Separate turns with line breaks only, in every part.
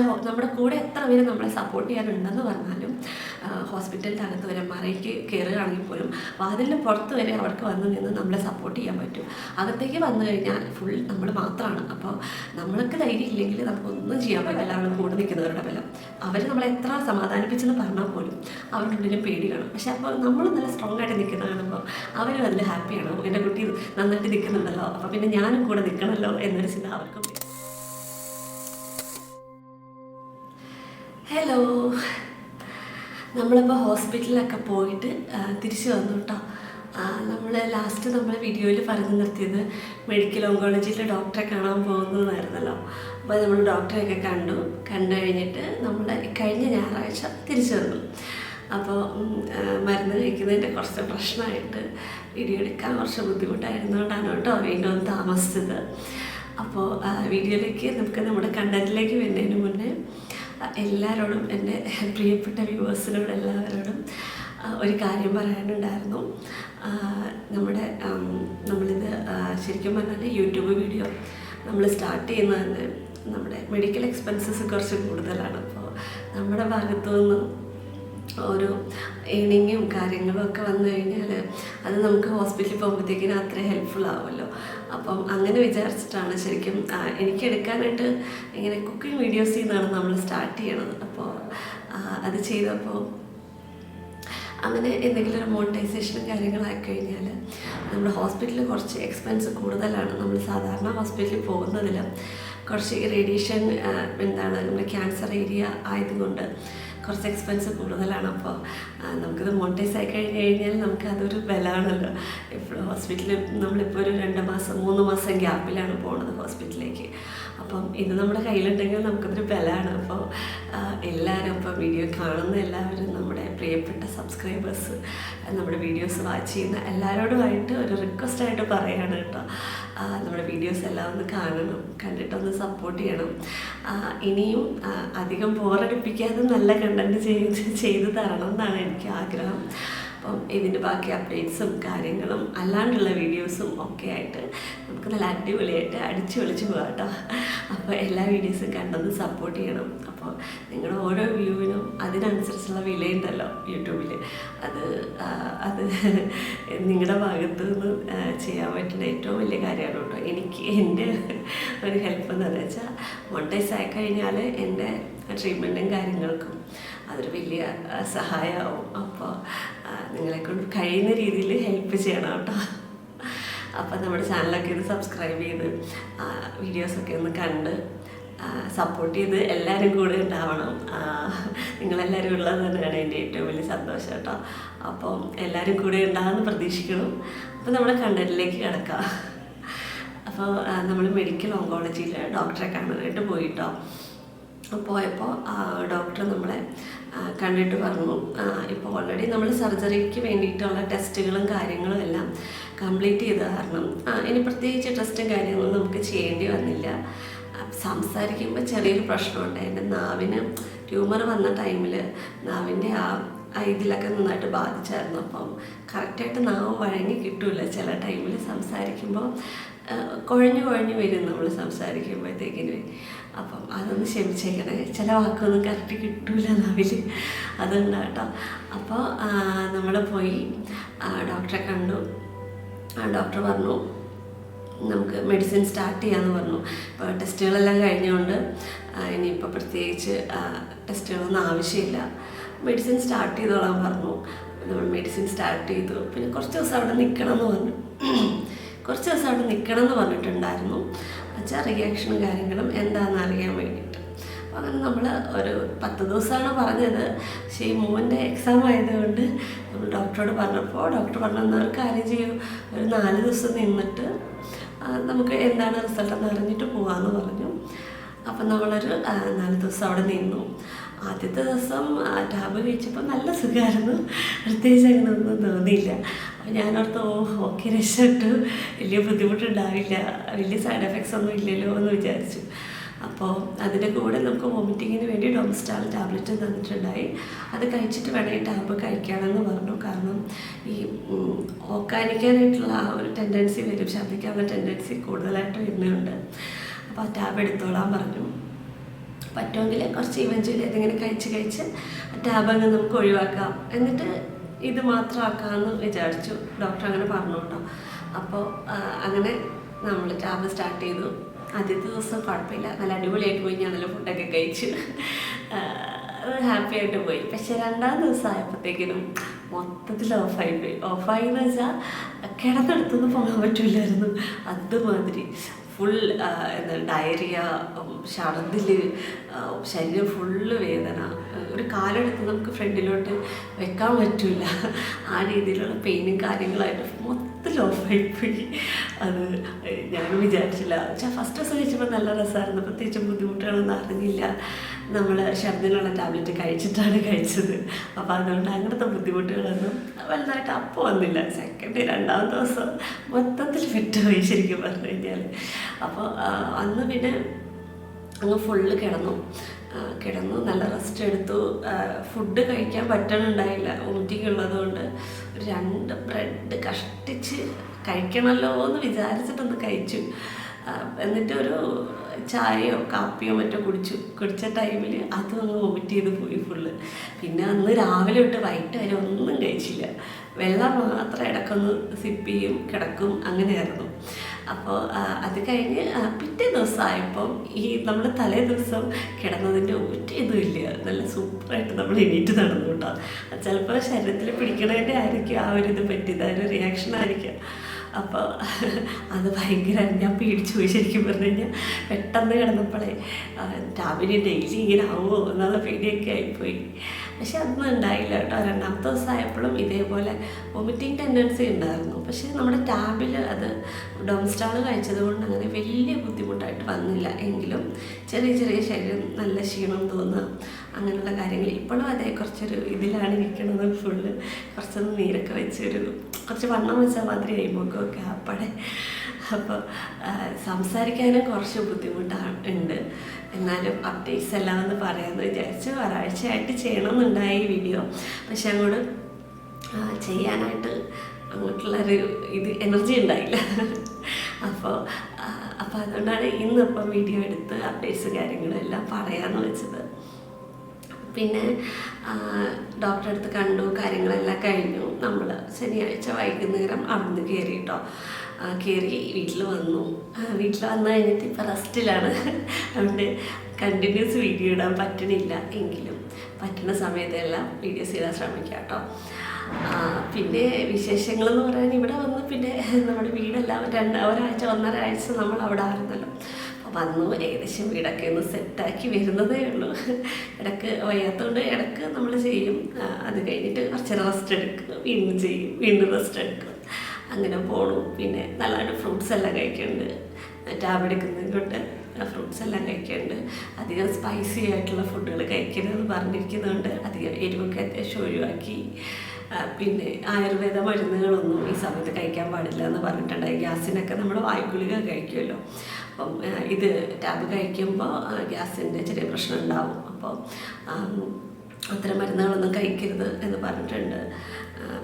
നമ്മുടെ കൂടെ എത്ര പേര് നമ്മളെ സപ്പോർട്ട് ചെയ്യാനുണ്ടെന്ന് പറഞ്ഞാലും ഹോസ്പിറ്റലിന്റെ അകത്ത് വരെ മറയ്ക്ക് കയറുകയാണെങ്കിൽ പോലും വാതിലിന് പുറത്ത് വരെ അവർക്ക് വന്ന് നിന്ന് നമ്മളെ സപ്പോർട്ട് ചെയ്യാൻ പറ്റും. അകത്തേക്ക് വന്നു കഴിഞ്ഞാൽ ഫുൾ നമ്മൾ മാത്രമാണ് അപ്പോൾ നമ്മൾക്ക് ധൈര്യം ഇല്ലെങ്കിൽ നമുക്കൊന്നും ചെയ്യാൻ പറ്റില്ല. നമ്മൾ കൂടെ നിൽക്കുന്നവരുടെ ബലം. അവർ നമ്മളെ എത്ര സമാധാനിപ്പിച്ചെന്ന് പറഞ്ഞാൽ പോലും അവരുടെ ഉള്ളിലും പേടി കാണും. പക്ഷെ അപ്പോൾ നമ്മൾ നല്ല സ്ട്രോങ് ആയിട്ട് നിൽക്കുന്ന കാണുമ്പോൾ അവരും അതിൽ ഹാപ്പിയാണ് എന്റെ കുട്ടി നന്നായിട്ട് നിൽക്കുന്നുണ്ടല്ലോ. അപ്പോൾ പിന്നെ ഞാനും കൂടെ നിൽക്കണമല്ലോ എന്നൊരു ചിന്ത അവർക്കും ഹലോ നമ്മളിപ്പോൾ ഹോസ്പിറ്റലിലൊക്കെ പോയിട്ട് തിരിച്ചു വന്നു കേട്ടോ നമ്മൾ ലാസ്റ്റ് നമ്മൾ വീഡിയോയിൽ പറഞ്ഞു നിർത്തിയത് മെഡിക്കൽ ഓങ്കോളജിയിലെ ഡോക്ടറെ കാണാൻ പോകുന്നതായിരുന്നല്ലോ. അപ്പോൾ നമ്മൾ ഡോക്ടറെയൊക്കെ കണ്ടു. കണ്ടു കഴിഞ്ഞിട്ട് നമ്മൾ കഴിഞ്ഞ ഞായറാഴ്ച തിരിച്ചു വന്നു. അപ്പോൾ മരുന്ന് കഴിക്കുന്നതിന്റെ കുറച്ച് പ്രശ്നമായിട്ട് വീഡിയോ എടുക്കാൻ കുറച്ച് ബുദ്ധിമുട്ടായിരുന്നുകൊണ്ടാണ് കേട്ടോ വീണ്ടും താമസിച്ചത്. അപ്പോൾ വീഡിയോയിലേക്ക് നമുക്ക് നമ്മുടെ കണ്ടന്റിലേക്ക് വരുന്നതിന് മുന്നേ എല്ലാവരോടും എന്റെ പ്രിയപ്പെട്ട വ്യൂവേഴ്സിനോട് എല്ലാവരോടും ഒരു കാര്യം പറയാനുണ്ടായിരുന്നു. നമ്മുടെ നമ്മളിത് ശരിക്കും പറഞ്ഞാൽ യൂട്യൂബ് വീഡിയോ നമ്മൾ സ്റ്റാർട്ട് ചെയ്യുന്നത് തന്നെ നമ്മുടെ മെഡിക്കൽ എക്സ്പെൻസസ് കുറച്ച് കൂടുതലാണ്. അപ്പോൾ നമ്മുടെ ഭാഗത്തു നിന്ന് ഒരു ഏണിങ്ങും കാര്യങ്ങളും ഒക്കെ വന്നു കഴിഞ്ഞാൽ അത് നമുക്ക് ഹോസ്പിറ്റലിൽ പോകുമ്പോഴത്തേക്കിനും അത്ര ഹെൽപ്ഫുൾ ആവുമല്ലോ. അപ്പം അങ്ങനെ വിചാരിച്ചിട്ടാണ് ശരിക്കും എനിക്ക് എടുക്കാനായിട്ട് ഇങ്ങനെ കുക്കിംഗ് വീഡിയോസിൽ നിന്നാണ് നമ്മൾ സ്റ്റാർട്ട് ചെയ്യണത്. അപ്പോൾ അത് ചെയ്തപ്പോൾ അങ്ങനെ എന്തെങ്കിലും ഒരു മോണിറ്റൈസേഷനും കാര്യങ്ങളായി കഴിഞ്ഞാൽ നമ്മുടെ ഹോസ്പിറ്റലിൽ കുറച്ച് എക്സ്പെൻസ് കൂടുതലാണ്. നമ്മൾ സാധാരണ ഹോസ്പിറ്റലിൽ പോകുന്നതിൽ കുറച്ച് റേഡിയേഷൻ എന്താണ് നമ്മുടെ ക്യാൻസർ ഏരിയ ആയതുകൊണ്ട് കുറച്ച് എക്സ്പെൻസ് കൂടുതലാണ്. അപ്പോൾ നമുക്കിത് മോണിറ്റൈസ് ആയി കഴിഞ്ഞ് കഴിഞ്ഞാൽ നമുക്ക് അതൊരു ബലമാണല്ലോ ഇപ്പോൾ ഹോസ്പിറ്റലിൽ നമ്മളിപ്പോൾ ഒരു രണ്ട് മാസം മൂന്ന് മാസം ഗ്യാപ്പിലാണ് പോണത് ഹോസ്പിറ്റലിലേക്ക് അപ്പം ഇത് നമ്മുടെ കയ്യിലുണ്ടെങ്കിൽ നമുക്കതൊരു ബലമാണ്. അപ്പോൾ എല്ലാവരും ഇപ്പോൾ വീഡിയോ കാണുന്ന എല്ലാവരും നമ്മുടെ പ്രിയപ്പെട്ട സബ്സ്ക്രൈബേഴ്സ് നമ്മുടെ വീഡിയോസ് വാച്ച് ചെയ്യുന്ന എല്ലാവരോടുമായിട്ട് ഒരു റിക്വസ്റ്റായിട്ട് പറയാണ് കേട്ടോ. നമ്മുടെ വീഡിയോസ് എല്ലാം ഒന്ന് കാണണം കണ്ടിട്ടൊന്ന് സപ്പോർട്ട് ചെയ്യണം. ഇനിയും അധികം ബോറടിപ്പിക്കാതെ നല്ല കണ്ടന്റ് ചെയ്ത് ചെയ്ത് തരണം എന്നാണ് എനിക്ക് ആഗ്രഹം. അപ്പം ഇതിന്റെ ബാക്കി അപ്ഡേറ്റ്സും കാര്യങ്ങളും അല്ലാണ്ടുള്ള വീഡിയോസും ഒക്കെ ആയിട്ട് നമുക്ക് നല്ല അടിപൊളിയായിട്ട് അടിച്ചു വിളിച്ച് പോകാം കേട്ടോ. അപ്പോൾ എല്ലാ വീഡിയോസും കണ്ടൊന്ന് സപ്പോർട്ട് ചെയ്യണം. അപ്പോൾ നിങ്ങളുടെ ഓരോ വ്യൂവിനും അതിനനുസരിച്ചുള്ള വിലയുണ്ടല്ലോ യൂട്യൂബിൽ അത് അത് നിങ്ങളുടെ ഭാഗത്ത് നിന്ന് ചെയ്യാൻ പറ്റുന്ന ഏറ്റവും വലിയ കാര്യമാണ് കേട്ടോ. എനിക്ക് എന്റെ ഒരു ഹെൽപ്പ് എന്ന് വെച്ചാൽ മോണിറ്റൈസ് ആയി കഴിഞ്ഞാൽ എന്റെ ട്രീറ്റ്മെന്റും കാര്യങ്ങൾക്കും അതൊരു വലിയ സഹായമാവും. അപ്പോൾ നിങ്ങളെ കൊണ്ട് കഴിയുന്ന രീതിയിൽ ഹെൽപ്പ് ചെയ്യണം കേട്ടോ. അപ്പം നമ്മുടെ ചാനലൊക്കെ ഒന്ന് സബ്സ്ക്രൈബ് ചെയ്ത് വീഡിയോസൊക്കെ ഒന്ന് കണ്ട് സപ്പോർട്ട് ചെയ്ത് എല്ലാവരും കൂടെ ഉണ്ടാവണം. നിങ്ങളെല്ലാവരും ഉള്ളത് തന്നെയാണ് എന്റെ ഏറ്റവും വലിയ സന്തോഷം കേട്ടോ. അപ്പം എല്ലാവരും കൂടെ ഉണ്ടാകുമെന്ന് പ്രതീക്ഷിക്കണം അപ്പം നമ്മുടെ കണ്ടന്റിലേക്ക് കിടക്കാം. അപ്പോൾ നമ്മൾ മെഡിക്കൽ ഓങ്കോളജിയിൽ ഡോക്ടറെ കാണാനായിട്ട് പോയിട്ടോ പോയപ്പോൾ ഡോക്ടർ നമ്മളെ കണ്ടിട്ട് പറഞ്ഞു. ഇപ്പോൾ ഓൾറെഡി നമ്മൾ സർജറിക്ക് വേണ്ടിയിട്ടുള്ള ടെസ്റ്റുകളും കാര്യങ്ങളും എല്ലാം കംപ്ലീറ്റ് ചെയ്ത കാരണം ഇനി പ്രത്യേകിച്ച് ടെസ്റ്റും കാര്യങ്ങളും നമുക്ക് ചെയ്യേണ്ടി വന്നില്ല. സംസാരിക്കുമ്പോൾ ചെറിയൊരു പ്രശ്നമുണ്ട്. എന്റെ നാവിന് ട്യൂമർ വന്ന ടൈമിൽ നാവിന്റെ ആ ഇതിലൊക്കെ നന്നായിട്ട് ബാധിച്ചായിരുന്നു. അപ്പം കറക്റ്റായിട്ട് നാവ് വഴങ്ങി കിട്ടില്ല ചില ടൈമിൽ സംസാരിക്കുമ്പോൾ കുഴഞ്ഞു കുഴഞ്ഞു വരും നമ്മൾ സംസാരിക്കുമ്പോഴത്തേക്കിന്. അപ്പം അതൊന്ന് ക്ഷമിച്ചേക്കണേ. ചില വാക്കൊന്നും കറക്റ്റ് കിട്ടൂല നാവിൽ അതുകൊണ്ട് കേട്ടോ അപ്പോൾ നമ്മൾ പോയി ഡോക്ടറെ കണ്ടു. ഡോക്ടർ പറഞ്ഞു നമുക്ക് മെഡിസിൻ സ്റ്റാർട്ട് ചെയ്യാമെന്ന് പറഞ്ഞു. ഇപ്പോൾ ടെസ്റ്റുകളെല്ലാം കഴിഞ്ഞുകൊണ്ട് ഇനിയിപ്പോൾ പ്രത്യേകിച്ച് ടെസ്റ്റുകളൊന്നും ആവശ്യമില്ല. മെഡിസിൻ സ്റ്റാർട്ട് ചെയ്തോളാൻ പറഞ്ഞു. നമ്മൾ മെഡിസിൻ സ്റ്റാർട്ട് ചെയ്തു. പിന്നെ കുറച്ച് ദിവസം അവിടെ നിൽക്കണം എന്ന് പറഞ്ഞു. കുറച്ച് ദിവസം അവിടെ നിൽക്കണം എന്ന് പറഞ്ഞിട്ടുണ്ടായിരുന്നു വെച്ചാൽ റിയാക്ഷനും കാര്യങ്ങളും എന്താണെന്ന് അറിയാൻ വേണ്ടിയിട്ട്. അപ്പോൾ അങ്ങനെ നമ്മൾ ഒരു പത്ത് ദിവസമാണ് പറഞ്ഞത്. പക്ഷേ ഈ മോന്റെ എക്സാം ആയതുകൊണ്ട് നമ്മൾ ഡോക്ടറോട് പറഞ്ഞപ്പോൾ ഡോക്ടർ പറഞ്ഞു കാര്യം ചെയ്യൂ. ഒരു നാല് ദിവസം നിന്നിട്ട് നമുക്ക് എന്താണ് റിസൾട്ട് എന്ന് അറിഞ്ഞിട്ട് പോകാമെന്ന് പറഞ്ഞു. അപ്പം നമ്മളൊരു നാല് ദിവസം അവിടെ നിന്നു. ആദ്യത്തെ ദിവസം ടാബ് കഴിച്ചപ്പോൾ നല്ല സുഖമായിരുന്നു പ്രത്യേകിച്ച് അങ്ങനെ ഒന്നും തോന്നിയില്ല. ഞാനോർത്ത് ഓ ഓക്കെ രക്ഷപ്പെട്ടു വലിയ ബുദ്ധിമുട്ടുണ്ടാവില്ല. വലിയ സൈഡ് എഫക്ട്സ് ഒന്നും ഇല്ലല്ലോ എന്ന് വിചാരിച്ചു. അപ്പോൾ അതിന്റെ കൂടെ നമുക്ക് വോമിറ്റിങ്ങിന് വേണ്ടി ഡോംസ്റ്റാൾ ടാബ്ലറ്റ് തന്നിട്ടുണ്ടായി. അത് കഴിച്ചിട്ട് വേണം ഈ ടാബ് കഴിക്കണമെന്ന് പറഞ്ഞു. കാരണം ഈ ഓക്കാനിക്കാനായിട്ടുള്ള ആ ഒരു ടെൻഡൻസി വരും. ഛർദ്ദിക്കാനുള്ള ടെൻഡൻസി കൂടുതലായിട്ട് വരുന്നുണ്ട്. അപ്പോൾ ആ ടാബ് എടുത്തോളാൻ പറഞ്ഞു. പറ്റുമെങ്കിൽ കുറച്ച് ഇവഞ്ച്വലി ഏതെങ്കിലും കഴിച്ച് കഴിച്ച് ആ ടാബ് അങ്ങ് നമുക്ക് ഒഴിവാക്കാം. എന്നിട്ട് ഇത് മാത്രം ആക്കാമെന്ന് വിചാരിച്ചു. ഡോക്ടർ അങ്ങനെ പറഞ്ഞു കേട്ടോ അപ്പോൾ അങ്ങനെ നമ്മൾ ടാബ് സ്റ്റാർട്ട് ചെയ്തു. ആദ്യത്തെ ദിവസം കുഴപ്പമില്ല. നല്ല അടിപൊളിയായിട്ട് പോയി. ഞാൻ നല്ല ഫുഡൊക്കെ കഴിച്ച്. ഹാപ്പി ആയിട്ട് പോയി. പക്ഷെ രണ്ടാം ദിവസം ആയപ്പോഴത്തേക്കിനും മൊത്തത്തിൽ ഓഫായി പോയി. ഓഫായി എന്ന് വെച്ചാൽ കിടന്നെടുത്തൊന്നും പോകാൻ പറ്റില്ലായിരുന്നു. അതുമാതിരി. ഫുൾ എന്താ ഡയറിയ ഛർദിൽ ശരീരം ഫുള്ള് വേദന ഒരു കാലെടുത്ത് നമുക്ക് ഫ്രണ്ടിലോട്ട് വെക്കാൻ പറ്റില്ല ആ രീതിയിലുള്ള പെയിനും കാര്യങ്ങളായിട്ട് മൊത്തം ഓഫായിപ്പോയി അത് ഞാനും വിചാരിച്ചില്ല. പക്ഷേ ഫസ്റ്റ് ദിവസം കഴിച്ചപ്പോൾ നല്ല രസമായിരുന്നു. പ്രത്യേകിച്ച് ബുദ്ധിമുട്ടുകളൊന്നും അറിഞ്ഞില്ല. നമ്മൾ ഛർദിനുള്ള ടാബ്ലറ്റ് കഴിച്ചിട്ടാണ് കഴിച്ചത്. അപ്പോൾ അതുകൊണ്ട് അങ്ങനത്തെ ബുദ്ധിമുട്ടുകളൊന്നും വലുതായിട്ട് അപ്പോൾ വന്നില്ല. സെക്കൻഡ് രണ്ടാമത്തെ ദിവസം മൊത്തത്തിൽ ഫിറ്റായി ശരിക്കും പറഞ്ഞു കഴിഞ്ഞാൽ അപ്പോൾ അന്ന് പിന്നെ അങ്ങ് ഫുള്ള് കിടന്നു. കിടന്നു നല്ല റെസ്റ്റ് എടുത്തു. ഫുഡ് കഴിക്കാൻ പറ്റണുണ്ടായില്ല. വോമിറ്റിംഗ് ഉള്ളതുകൊണ്ട് രണ്ട് ബ്രെഡ് കഷ്ടിച്ച് കഴിക്കണമല്ലോ എന്ന് വിചാരിച്ചിട്ടൊന്ന് കഴിച്ചു. എന്നിട്ടൊരു ചായയോ കാപ്പിയോ മറ്റോ കുടിച്ചു. കുടിച്ച ടൈമിൽ അതും വോമിറ്റ് ചെയ്ത് പോയി ഫുള്ള് പിന്നെ അന്ന് രാവിലെ തൊട്ട് വൈകിട്ട് വരെ ഒന്നും കഴിച്ചില്ല. വെള്ളം മാത്രം ഇടക്കൊന്ന് സിപ്പ് ചെയ്യും കിടക്കും അങ്ങനെയായിരുന്നു. അപ്പോൾ അത് കഴിഞ്ഞ് പിറ്റേ ദിവസമായപ്പം ഈ നമ്മൾ തലേ ദിവസം കിടന്നതിന്റെ ഒരു ഇതുമില്ല നല്ല സൂപ്പറായിട്ട് നമ്മൾ എണീറ്റ് നടന്നു കേട്ടോ. ചിലപ്പോൾ ശരീരത്തിൽ പിടിക്കണതിന്റെ ആയിരിക്കും ആ ഒരു ഇത് പറ്റിയത്. ആ ഒരു റിയാക്ഷൻ ആയിരിക്കും. അപ്പോൾ അത് ഭയങ്കര ഞാൻ പേടിച്ചു പോയി ശരിക്കും പറഞ്ഞു കഴിഞ്ഞാൽ പെട്ടെന്ന് കിടന്നപ്പോഴേ രാവിലെ ഡെയിലി ഇങ്ങനെ ആവുമോ എന്നുള്ള പേടിയൊക്കെ ആയിപ്പോയി. പക്ഷെ അതൊന്നും ഉണ്ടായില്ല കേട്ടോ. രണ്ടാമത്തെ ദിവസം ആയപ്പോഴും ഇതേപോലെ വൊമിറ്റിംഗ് ടെൻഡൻസി ഉണ്ടായിരുന്നു. പക്ഷേ നമ്മുടെ ടാബിൽ അത് ഡോംസ്റ്റോൾ കഴിച്ചത് കൊണ്ട് അങ്ങനെ വലിയ ബുദ്ധിമുട്ടായിട്ട് വന്നില്ല. എങ്കിലും ചെറിയ ചെറിയ ശരീരം നല്ല ക്ഷീണം തോന്നുക അങ്ങനെയുള്ള കാര്യങ്ങൾ ഇപ്പോഴും അതേ കുറച്ചൊരു ഇതിലാണ് ഇരിക്കുന്നത്. ഫുള്ള് കുറച്ചൊന്ന് നീരൊക്കെ വെച്ചൊരു കുറച്ച് വണ്ണം വെച്ചാൽ മാതിരി ഒക്കെ അപ്പടെ അപ്പോൾ സംസാരിക്കാനും കുറച്ച് ബുദ്ധിമുട്ടുണ്ട് എന്നാലും അപ്ഡേറ്റ്സ് എല്ലാം എന്ന് പറയാമെന്ന് വിചാരിച്ചു ഒരാഴ്ചയായിട്ട് ചെയ്യണമെന്നുണ്ടായി ഈ വീഡിയോ പക്ഷെ അങ്ങോട്ട് ചെയ്യാനായിട്ട് അങ്ങോട്ടുള്ളൊരു ഇത് എനർജി ഉണ്ടായില്ല. അപ്പോൾ അപ്പോൾ അതുകൊണ്ടാണ് ഇന്നിപ്പം വീഡിയോ എടുത്ത് അപ്ഡേറ്റ്സ് കാര്യങ്ങളെല്ലാം പറയാമെന്ന് വെച്ചത് പിന്നെ ഡോക്ടറെ അടുത്ത് കണ്ടു കാര്യങ്ങളെല്ലാം കഴിഞ്ഞു. നമ്മൾ ശനിയാഴ്ച വൈകുന്നേരം അവിടുന്ന് കയറി കേട്ടോ കയറി വീട്ടിൽ വന്നു. വീട്ടിൽ വന്നു കഴിഞ്ഞിട്ട് ഇപ്പോൾ റെസ്റ്റിലാണ് അതുകൊണ്ട് കണ്ടിന്യൂസ് വീഡിയോ ഇടാൻ പറ്റണില്ല എങ്കിലും. പറ്റുന്ന സമയത്തെല്ലാം വീഡിയോസ് ചെയ്യാൻ ശ്രമിക്കാം കേട്ടോ പിന്നെ വിശേഷങ്ങളെന്ന് പറയാൻ ഇവിടെ വന്ന് പിന്നെ നമ്മുടെ വീടെല്ലാം രണ്ട് ഒരാഴ്ച ഒന്നര ആഴ്ച നമ്മൾ അവിടെ ആയിരുന്നല്ലോ. വന്നു. ഏകദേശം വീടൊക്കെ ഒന്ന് സെറ്റാക്കി വരുന്നതേ ഉള്ളൂ. ഇടയ്ക്ക് വയ്യാത്തതുകൊണ്ട് ഇടയ്ക്ക് നമ്മൾ ചെയ്യും. അത് കഴിഞ്ഞിട്ട് കുറച്ച് റെസ്റ്റ് എടുക്കും. വീണ്ടും ചെയ്യും. വീണ്ടും റെസ്റ്റ് എടുക്കും. അങ്ങനെ പോണു. പിന്നെ നല്ലതായിട്ട് ഫ്രൂട്ട്സ് എല്ലാം കഴിക്കുന്നുണ്ട് ടാബ് എടുക്കുന്നത് ഫ്രൂട്ട്സ് എല്ലാം കഴിക്കുന്നുണ്ട് അധികം സ്പൈസി ആയിട്ടുള്ള ഫുഡുകൾ കഴിക്കരുതെന്ന് പറഞ്ഞിരിക്കുന്നതുകൊണ്ട് അധികം എരിവൊക്കെ അത്യാവശ്യം ഒഴിവാക്കി. പിന്നെ ആയുർവേദ മരുന്നുകളൊന്നും ഈ സമയത്ത് കഴിക്കാൻ പാടില്ല എന്ന് പറഞ്ഞിട്ടുണ്ടായി. ഗ്യാസിനൊക്കെ നമ്മൾ വായ്പുളിക കഴിക്കുമല്ലോ. അപ്പം ഇത് ടാബ് കഴിക്കുമ്പോൾ ഗ്യാസിന്റെ ചെറിയ പ്രശ്നം ഉണ്ടാവും. അപ്പോൾ അത്തരം മരുന്നുകളൊന്നും കഴിക്കരുത് എന്ന് പറഞ്ഞിട്ടുണ്ട്.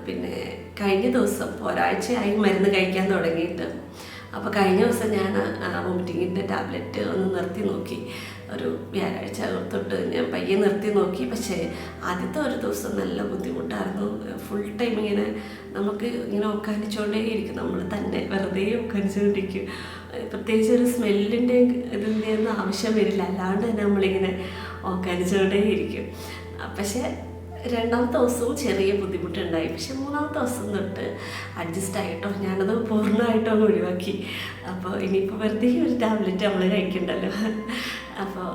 പിന്നെ കഴിഞ്ഞ ദിവസം ഒരാഴ്ചയായി മരുന്ന് കഴിക്കാൻ തുടങ്ങിയിട്ട്. അപ്പോൾ കഴിഞ്ഞ ദിവസം ഞാൻ വോമിറ്റിങ്ങിന്റെ ടാബ്ലറ്റ് ഒന്ന് നിർത്തി നോക്കി. ഒരു വ്യാഴാഴ്ച തൊട്ട് ഞാൻ പയ്യെ നിർത്തി നോക്കി. പക്ഷേ ആദ്യത്തെ ഒരു ദിവസം നല്ല ബുദ്ധിമുട്ടായിരുന്നു. ഫുൾ ടൈം ഇങ്ങനെ നമുക്ക് ഇങ്ങനെ ഒക്കാനിച്ചുകൊണ്ടേ ഇരിക്കും. നമ്മൾ തന്നെ വെറുതെ ഒക്കാനിച്ചുകൊണ്ടിരിക്കും പ്രത്യേകിച്ച് ഒരു സ്മെല്ലിന്റെ ഇതിന്റെ ഒന്നും ആവശ്യം വരില്ല. അല്ലാണ്ട് തന്നെ നമ്മളിങ്ങനെ ഒക്കാനിച്ചുകൊണ്ടേ ഇരിക്കും. പക്ഷേ രണ്ടാമത്തെ ദിവസവും ചെറിയ ബുദ്ധിമുട്ടുണ്ടായി. പക്ഷെ മൂന്നാമത്തെ ദിവസം തൊട്ട് അഡ്ജസ്റ്റ് ആയിട്ടോ ഞാനത് പൂർണമായിട്ടോ ഒഴിവാക്കി. അപ്പോൾ ഇനിയിപ്പോൾ വെറുതെ ഒരു ടാബ്ലറ്റ് നമ്മൾ കഴിക്കണ്ടല്ലോ. അപ്പോൾ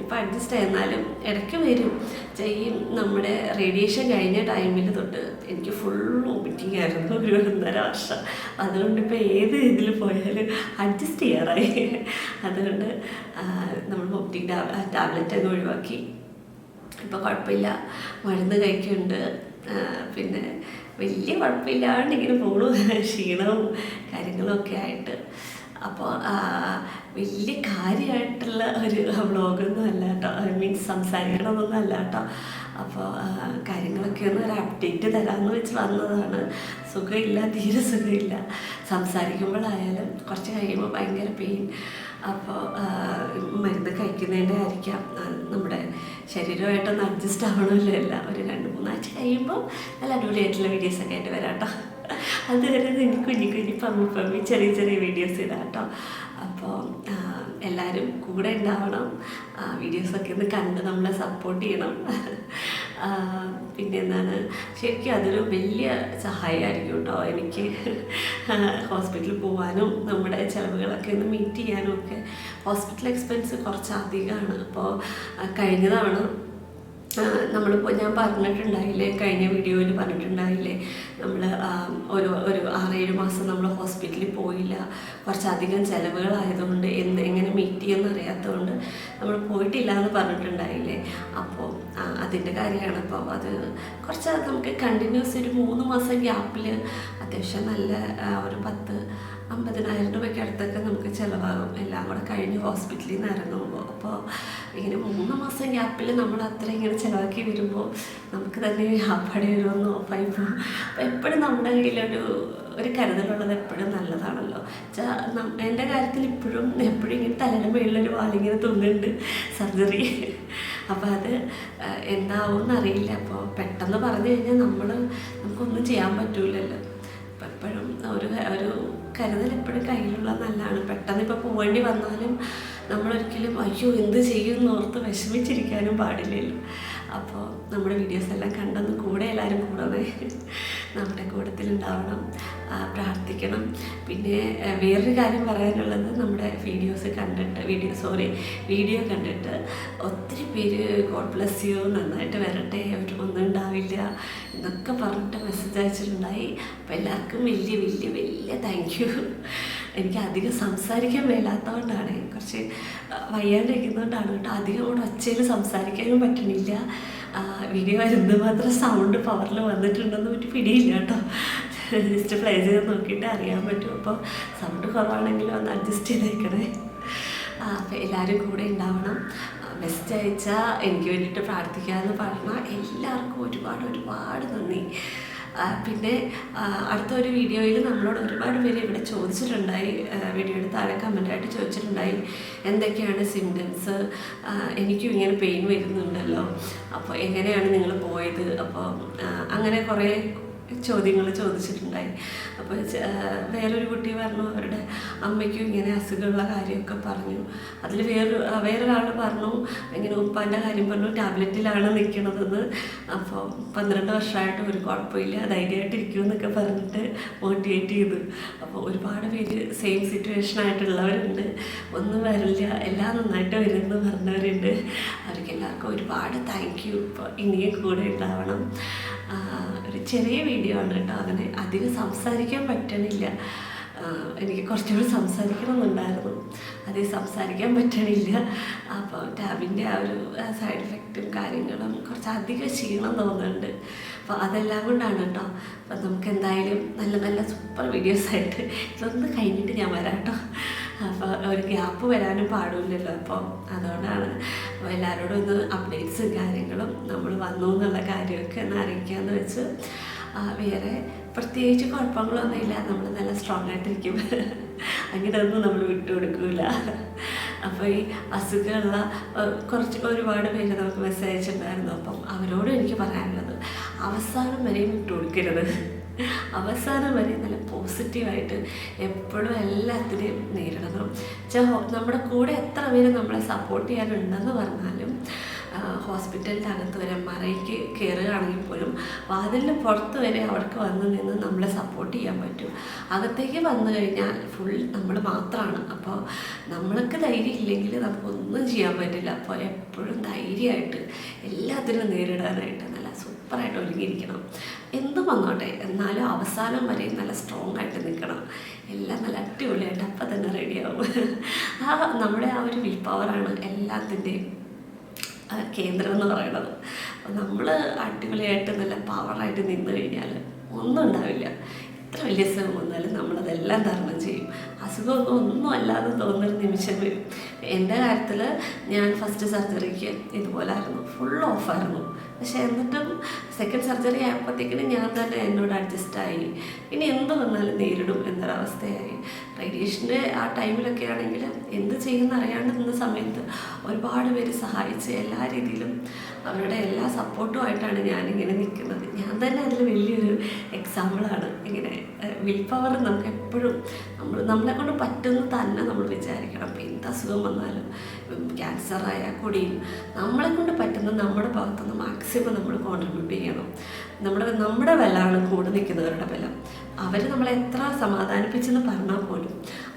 ഇപ്പോൾ അഡ്ജസ്റ്റ് ആയിരുന്നാലും ഇടയ്ക്ക് വരും. ചെയ്യും നമ്മുടെ റേഡിയേഷൻ കഴിഞ്ഞ ടൈമിൽ തൊട്ട് എനിക്ക് ഫുൾ വോമിറ്റിംഗ് ആയിരുന്നു ഒരു ഒന്നര വർഷം. അതുകൊണ്ട് ഇപ്പോൾ ഏത് ഇതിൽ പോയാലും അഡ്ജസ്റ്റ് ചെയ്യാറായി. അതുകൊണ്ട് നമ്മൾ വോമിറ്റിംഗ് ടാബ്ലറ്റ് അങ്ങ് ഒഴിവാക്കി. ഇപ്പോൾ കുഴപ്പമില്ല. മരുന്ന് കഴിക്കുന്നുണ്ട്. പിന്നെ വലിയ കുഴപ്പമില്ലാണ്ട് ഇങ്ങനെ പോണു. ക്ഷീണവും കാര്യങ്ങളും ഒക്കെ ആയിട്ട്. അപ്പോൾ വലിയ കാര്യമായിട്ടുള്ള ഒരു വ്ളോഗൊന്നും അല്ല കേട്ടോ ഐ മീൻസ് സംസാരിക്കണമെന്നൊന്നും അല്ല കേട്ടോ അപ്പോൾ കാര്യങ്ങളൊക്കെ ഒന്ന് ഒരു അപ്ഡേറ്റ് തരാമെന്ന് വെച്ച് വന്നതാണ്. സുഖമില്ല തീരെ സുഖമില്ല. സംസാരിക്കുമ്പോഴായാലും കുറച്ച് കഴിയുമ്പോൾ ഭയങ്കര പെയിൻ അപ്പോൾ മരുന്ന് കഴിക്കുന്നതിന്റെ ആയിരിക്കാം. നമ്മുടെ ശരീരമായിട്ടൊന്ന് അഡ്ജസ്റ്റ് ആവണമല്ലോ എല്ലാം. ഒരു രണ്ട് മൂന്നാഴ്ച കഴിയുമ്പോൾ നല്ല അടിപൊളിയായിട്ടുള്ള വീഡിയോസൊക്കെ ആയിട്ട് വരാം കേട്ടോ അതുവരെ എനിക്ക് കുഞ്ഞി കുഞ്ഞി പമ്മി പമ്മി ചെറിയ ചെറിയ വീഡിയോസ് ഇടാം കേട്ടോ അപ്പോൾ എല്ലാവരും കൂടെ ഉണ്ടാവണം. വീഡിയോസൊക്കെ ഒന്ന് കണ്ട് നമ്മളെ സപ്പോർട്ട് ചെയ്യണം. പിന്നെ എന്താണ്? ശരിക്കും അതൊരു വലിയ സഹായമായിരിക്കും കേട്ടോ. എനിക്ക് ഹോസ്പിറ്റലിൽ പോകാനും നമ്മുടെ ചിലവുകളൊക്കെ ഒന്ന് മീറ്റ് ചെയ്യാനും ഒക്കെ ഹോസ്പിറ്റൽ എക്സ്പെൻസ് കുറച്ച് അധികമാണ്. അപ്പോൾ കഴിഞ്ഞ തവണ നമ്മളിപ്പോൾ ഞാൻ പറഞ്ഞിട്ടുണ്ടായില്ലേ? കഴിഞ്ഞ വീഡിയോയിൽ പറഞ്ഞിട്ടുണ്ടായില്ലേ? ഒരു ഒരു ആറേഴ് മാസം നമ്മൾ ഹോസ്പിറ്റലിൽ പോയില്ല. കുറച്ചധികം ചിലവുകളായതുകൊണ്ട് എന്ത് എങ്ങനെ മീറ്റ് ചെയ്യുമെന്ന് അറിയാത്തതുകൊണ്ട് നമ്മൾ പോയിട്ടില്ല എന്ന് പറഞ്ഞിട്ടുണ്ടായില്ലേ അപ്പോൾ അതിന്റെ കാര്യമാണ്. അപ്പോൾ അത് കുറച്ച് നമുക്ക് കണ്ടിന്യൂസ് ഒരു മൂന്ന് മാസം ഗ്യാപ്പിൽ അത്യാവശ്യം നല്ല ഒരു പത്ത് അമ്പതിനായിരം രൂപയ്ക്ക് അടുത്തൊക്കെ നമുക്ക് ചിലവാകും. എല്ലാം കൂടെ കഴിഞ്ഞ് ഹോസ്പിറ്റലിൽ നിന്ന് ഇറങ്ങുമ്പോൾ. അപ്പോൾ ഇങ്ങനെ മൂന്ന് മാസം ഗ്യാപ്പിൽ നമ്മൾ അത്ര ഇങ്ങനെ ചിലവാക്കി വരുമ്പോൾ നമുക്ക് തന്നെ വ്യാപാടി വരുമെന്ന് ഉറപ്പായിപ്പോൾ അപ്പോൾ എപ്പോഴും നമ്മുടെ കയ്യിലൊരു ഒരു കരുതലുള്ളത് എപ്പോഴും നല്ലതാണല്ലോ. എന്റെ കാര്യത്തിൽ ഇപ്പോഴും എപ്പോഴും ഇങ്ങനെ തലയുടെ മേളിലൊരു വാലിങ്ങനെ തുന്നുന്നുണ്ട് സർജറി. അപ്പോൾ അത് എന്താവും അറിയില്ല അപ്പോൾ പെട്ടെന്ന് പറഞ്ഞു കഴിഞ്ഞാൽ നമ്മൾ നമുക്കൊന്നും ചെയ്യാൻ പറ്റൂലല്ലോ. അപ്പം എപ്പോഴും ഒരു ഒരു കരുതൽ എപ്പോഴും കയ്യിലുള്ള നല്ലതാണ്. പെട്ടെന്ന് ഇപ്പോൾ പോകേണ്ടി വന്നാലും നമ്മളൊരിക്കലും അയ്യോ എന്ത് ചെയ്യും എന്നോർത്ത് വിഷമിച്ചിരിക്കാനും പാടില്ലല്ലോ. അപ്പോൾ നമ്മുടെ വീഡിയോസ് എല്ലാം കണ്ടെന്ന് കൂടെ എല്ലാവരും കൂടണേ നമ്മുടെ കൂട്ടത്തിലുണ്ടാവണം പ്രാർത്ഥിക്കണം. പിന്നെ വേറൊരു കാര്യം പറയാനുള്ളത് നമ്മുടെ വീഡിയോസ് കണ്ടിട്ട് വീഡിയോ സോറി വീഡിയോ കണ്ടിട്ട് ഒത്തിരി പേര് ഗോഡ് ബ്ലസ് യു നന്നായിട്ട് വരട്ടെ അവർ ഒന്നും ഉണ്ടാവില്ല എന്നൊക്കെ പറഞ്ഞിട്ട് മെസ്സേജ് അയച്ചിട്ടുണ്ടായി. അപ്പോൾ എല്ലാവർക്കും വലിയ വലിയ വലിയ താങ്ക് യു എനിക്ക് അധികം സംസാരിക്കാൻ മേലാത്തതുകൊണ്ടാണ് കുറച്ച് വയ്യാണ്ടിരിക്കുന്നതുകൊണ്ടാണ് കേട്ടോ. അധികം കൂടെ ഒച്ചയിൽ സംസാരിക്കാനും പറ്റണില്ല. വീഡിയോ വരുന്നത് മാത്രം സൗണ്ട് പവറിൽ വന്നിട്ടുണ്ടെന്ന് പറ്റി പിടിയില്ല കേട്ടോ. ജസ്റ്റ് പ്ലേ ചെയ്ത് നോക്കിയിട്ട് അറിയാൻ പറ്റും. അപ്പോൾ സൗണ്ട് കുറവാണെങ്കിലും ഒന്ന് അഡ്ജസ്റ്റ് ചെയ്തേക്കണേ. അപ്പോൾ എല്ലാവരും കൂടെ ഉണ്ടാവണം. ബെസ്റ്റ് അയച്ചാൽ എനിക്ക് വേണ്ടിയിട്ട് പ്രാർത്ഥിക്കാമെന്ന് പറഞ്ഞാൽ എല്ലാവർക്കും ഒരുപാട് ഒരുപാട് നന്ദി. പിന്നെ അടുത്ത ഒരു വീഡിയോയിൽ നമ്മളോട് ഒരുപാട് പേര് ഇവിടെ ചോദിച്ചിട്ടുണ്ടായി. വീഡിയോയുടെ താഴെ കമന്റായിട്ട് ചോദിച്ചിട്ടുണ്ടായി. എന്തൊക്കെയാണ് സിംറ്റംസ്? എനിക്കും ഇങ്ങനെ പെയിൻ വരുന്നുണ്ടല്ലോ. അപ്പോൾ എങ്ങനെയാണ് നിങ്ങൾ പോയത്? അപ്പോൾ അങ്ങനെ കുറേ ചോദ്യങ്ങൾ ചോദിച്ചിട്ടുണ്ടായി. അപ്പോൾ വേറൊരു കുട്ടി പറഞ്ഞു അവരുടെ അമ്മയ്ക്കും ഇങ്ങനെ അസുഖമുള്ള കാര്യമൊക്കെ പറഞ്ഞു. അതിൽ വേറൊരു വേറൊരാൾ പറഞ്ഞു ഇങ്ങനെ ഉപ്പാന്റെ കാര്യം പറഞ്ഞു ടാബ്ലറ്റിലാണ് നിൽക്കണതെന്ന്. അപ്പോൾ പന്ത്രണ്ട് വർഷമായിട്ട് ഒരു കുഴപ്പമില്ല ധൈര്യമായിട്ടിരിക്കുമെന്നൊക്കെ പറഞ്ഞിട്ട് മോട്ടിവേറ്റ് ചെയ്തു. അപ്പോൾ ഒരുപാട് പേര് സെയിം സിറ്റുവേഷൻ ആയിട്ടുള്ളവരുണ്ട്. ഒന്നും വരില്ല എല്ലാം നന്നായിട്ട് വരുമെന്ന് പറഞ്ഞവരുണ്ട്. അവർക്ക് എല്ലാവർക്കും ഒരുപാട് താങ്ക് യു ഇപ്പോൾ ഇനിയും കൂടെ ഉണ്ടാവണം. ഒരു ചെറിയ വീഡിയോ ആണ് കേട്ടോ. അതിന് അധികം സംസാരിക്കാൻ പറ്റണില്ല. എനിക്ക് കുറച്ചുകൂടി സംസാരിക്കണമെന്നുണ്ടായിരുന്നു. അത് സംസാരിക്കാൻ പറ്റണില്ല. അപ്പോൾ ടാബിന്റെ ആ ഒരു സൈഡ് എഫക്റ്റും കാര്യങ്ങളും കുറച്ച് അധികം ക്ഷീണം തോന്നുന്നുണ്ട്. അപ്പോൾ അതെല്ലാം കൊണ്ടാണ് കേട്ടോ. അപ്പം നമുക്ക് എന്തായാലും നല്ല നല്ല സൂപ്പർ വീഡിയോസ് ആയിട്ട് ഇതൊന്ന് കഴിഞ്ഞിട്ട് ഞാൻ വരാം കേട്ടോ. അപ്പോൾ ഒരു ഗ്യാപ്പ് വരാനും പാടില്ലല്ലോ. അപ്പോൾ അതുകൊണ്ടാണ് അപ്പോൾ എല്ലാവരോടും ഒന്ന് അപ്ഡേറ്റ്സും കാര്യങ്ങളും നമ്മൾ വന്നു എന്നുള്ള കാര്യമൊക്കെ ഒന്ന് അറിയിക്കാമെന്ന് വെച്ച് വേറെ പ്രത്യേകിച്ച് കുഴപ്പങ്ങളൊന്നുമില്ല നമ്മൾ നല്ല സ്ട്രോങ് ആയിട്ടിരിക്കും. അങ്ങനെ ഒന്നും നമ്മൾ വിട്ടുകൊടുക്കില്ല അപ്പോൾ ഈ അസുഖമുള്ള കുറച്ച് ഒരുപാട് പേര് നമുക്ക് മെസ്സേജ് ഉണ്ടായിരുന്നു അപ്പം അവരോടും എനിക്ക് പറയാനുള്ളത് അവസാനം വരെയും വിട്ടുകൊടുക്കരുത് അവസാനം വരെ നല്ല പോസിറ്റീവായിട്ട് എപ്പോഴും എല്ലാത്തിനെയും നേരിടണം. നമ്മുടെ കൂടെ എത്ര പേര് നമ്മളെ സപ്പോർട്ട് ചെയ്യാനുണ്ടെന്ന് പറഞ്ഞാലും ഹോസ്പിറ്റലിന്റെ അകത്ത് വരെ മറയ്ക്ക് കയറുകയാണെങ്കിൽ പോലും വാതിലിന് പുറത്ത് വരെ അവർക്ക് വന്ന് നിന്ന് നമ്മളെ സപ്പോർട്ട് ചെയ്യാൻ പറ്റും. അകത്തേക്ക് വന്നു കഴിഞ്ഞാൽ ഫുൾ നമ്മൾ മാത്രമാണ് അപ്പോൾ നമ്മൾക്ക് ധൈര്യം ഇല്ലെങ്കിൽ നമുക്കൊന്നും ചെയ്യാൻ പറ്റില്ല. അപ്പോൾ എപ്പോഴും ധൈര്യമായിട്ട് എല്ലാത്തിനും നേരിടാനായിട്ട്. സൂപ്പറായിട്ട് ഒരുങ്ങിയിരിക്കണം. എന്ത് വന്നോട്ടെ എന്നാലും അവസാനം വരെ നല്ല സ്ട്രോങ് ആയിട്ട് നിൽക്കണം. എല്ലാം നല്ല അടിപൊളിയായിട്ട് അപ്പം തന്നെ റെഡിയാവും ആ നമ്മുടെ ആ ഒരു വിൽ പവറാണ് എല്ലാത്തിന്റെയും കേന്ദ്രം എന്ന് പറയുന്നത്. നമ്മൾ അടിപൊളിയായിട്ട് നല്ല പവറായിട്ട് നിന്ന് കഴിഞ്ഞാൽ ഒന്നും ഉണ്ടാവില്ല. എത്ര വലിയ അസുഖം വന്നാലും നമ്മളതെല്ലാം തരണം ചെയ്യും. അസുഖമൊന്നും ഒന്നും അല്ലാതെ തോന്നുന്നൊരു നിമിഷം വരും. എന്റെ കാര്യത്തിൽ ഞാൻ ഫസ്റ്റ് സർജറിക്ക് ഇതുപോലായിരുന്നു ഫുൾ ഓഫായിരുന്നു പക്ഷെ എന്നിട്ടും സെക്കൻഡ് സർജറി ആയപ്പോഴത്തേക്കിനും ഞാൻ തന്നെ എന്നോട് അഡ്ജസ്റ്റായി ഇനി എന്ത് വന്നാലും നേരിടും എന്നൊരവസ്ഥയായി. റേഡിയേഷന്റെ ആ ടൈമിലൊക്കെ ആണെങ്കിൽ എന്ത് ചെയ്യുമെന്ന് അറിയാണ്ട് നിന്ന സമയത്ത് ഒരുപാട് പേര് സഹായിച്ച് എല്ലാ രീതിയിലും അവരുടെ എല്ലാ സപ്പോർട്ടുമായിട്ടാണ് ഞാനിങ്ങനെ നിൽക്കുന്നത്. ഞാൻ തന്നെ അതിൽ വലിയൊരു എക്സാമ്പിളാണ് ഇങ്ങനെ വിൽ പവർ നമുക്ക് എപ്പോഴും നമ്മൾ നമ്മളെ കൊണ്ട് പറ്റുന്ന തന്നെ നമ്മൾ വിചാരിക്കണം. അപ്പോൾ എന്ത് അസുഖം വന്നാലും ക്യാൻസർ ആയാൽ കൂടിയും നമ്മളെ കൊണ്ട് പറ്റുന്ന നമ്മുടെ ഭാഗത്തുനിന്ന് മാക്സിമം നമ്മൾ കോൺട്രിബ്യൂട്ട് ചെയ്യണം നമ്മുടെ നമ്മുടെ ബലമാണ് കൂടെ നിൽക്കുന്നവരുടെ ബലം അവർ നമ്മളെ എത്ര സമാധാനിപ്പിച്ചെന്ന് പറഞ്ഞാൽ പോലും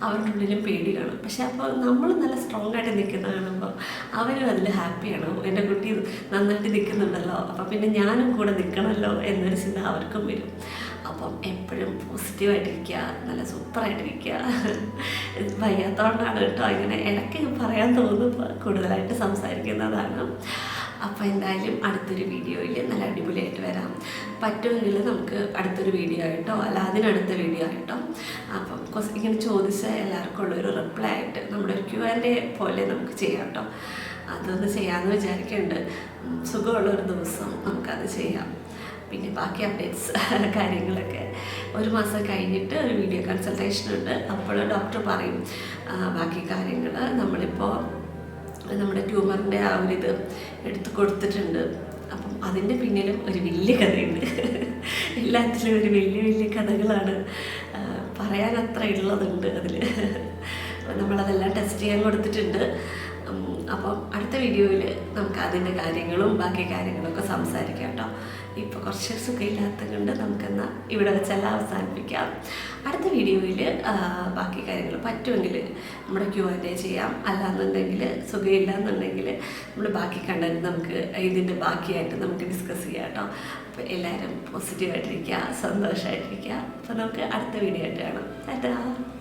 അവരുടെ ഉള്ളിലും പേടി കാണും പക്ഷെ അപ്പോൾ നമ്മൾ നല്ല സ്ട്രോങ് ആയിട്ട് നിൽക്കുന്ന കാണുമ്പോൾ അവരും അതിൽ ഹാപ്പിയാണ് എന്റെ കുട്ടി നന്നായിട്ട് നിൽക്കുന്നുണ്ടല്ലോ. അപ്പം പിന്നെ ഞാനും കൂടെ നിൽക്കണമല്ലോ എന്നൊരു ചിന്ത അവർക്കും വരും. അപ്പം എപ്പോഴും പോസിറ്റീവായിട്ടിരിക്കുക നല്ല സൂപ്പറായിട്ടിരിക്കുക വയ്യാത്തതുകൊണ്ടാണ് കേട്ടോ ഇങ്ങനെ ഇടയ്ക്ക് പറയാൻ തോന്നുമ്പോൾ കൂടുതലായിട്ട് സംസാരിക്കുന്നതാണ്. അപ്പോൾ എന്തായാലും അടുത്തൊരു വീഡിയോയിൽ നല്ല അടിപൊളിയായിട്ട് വരാം. പറ്റുമെങ്കിൽ നമുക്ക് അടുത്തൊരു വീഡിയോ ആയിട്ടോ അല്ല അതിനടുത്ത വീഡിയോ ആയിട്ടോ. അപ്പം ഇങ്ങനെ ചോദിച്ച എല്ലാവർക്കും ഉള്ളൊരു റിപ്ലൈ ആയിട്ട് നമ്മുടെ ഒരു ക്യു ആൻഡ് പോലെ നമുക്ക് ചെയ്യാം കേട്ടോ. അതൊന്ന് ചെയ്യാമെന്ന് വിചാരിക്കുന്നുണ്ട് സുഖമുള്ള ഒരു ദിവസം നമുക്കത് ചെയ്യാം. പിന്നെ ബാക്കി അപ്ഡേറ്റ്സ് കാര്യങ്ങളൊക്കെ. ഒരു മാസം കഴിഞ്ഞിട്ട് ഒരു വീഡിയോ കൺസൾട്ടേഷൻ ഉണ്ട്. അപ്പോൾ ഡോക്ടർ പറയും ബാക്കി കാര്യങ്ങൾ നമ്മളിപ്പോൾ നമ്മുടെ ട്യൂമറിന്റെ ആ ഒരു ഇത് എടുത്ത് കൊടുത്തിട്ടുണ്ട്. അപ്പം അതിന്റെ പിന്നിലും ഒരു വലിയ കഥയുണ്ട്. എല്ലാത്തിലും ഒരു വലിയ വലിയ കഥകളാണ് പറയാൻ അത്ര ഉള്ളതുണ്ട് അതിൽ നമ്മളതെല്ലാം ടെസ്റ്റ് ചെയ്യാൻ കൊടുത്തിട്ടുണ്ട്. അപ്പം അടുത്ത വീഡിയോയിൽ നമുക്ക് അതിന്റെ കാര്യങ്ങളും ബാക്കി കാര്യങ്ങളൊക്കെ സംസാരിക്കാം കേട്ടോ. ഇപ്പോൾ കുറച്ച് സുഖമില്ലാത്ത കൊണ്ട് നമുക്കെന്നാൽ ഇവിടെ വെച്ചെല്ലാം അവസാനിപ്പിക്കാം. അടുത്ത വീഡിയോയിൽ ബാക്കി കാര്യങ്ങൾ പറ്റുമെങ്കിൽ നമ്മുടെ ക്യൂ ആൻഡ് എ ചെയ്യാം. അല്ലാന്നുണ്ടെങ്കിൽ സുഖമില്ല എന്നുണ്ടെങ്കിൽ നമ്മൾ ബാക്കി കണ്ടന്റ് നമുക്ക് ഇതിന്റെ ബാക്കിയായിട്ട് നമുക്ക് ഡിസ്കസ് ചെയ്യാം കേട്ടോ. അപ്പോൾ എല്ലാവരും പോസിറ്റീവായിട്ടിരിക്കുക സന്തോഷമായിട്ടിരിക്കുക അപ്പോൾ നമുക്ക് അടുത്ത വീഡിയോ ആയിട്ട് കാണാം.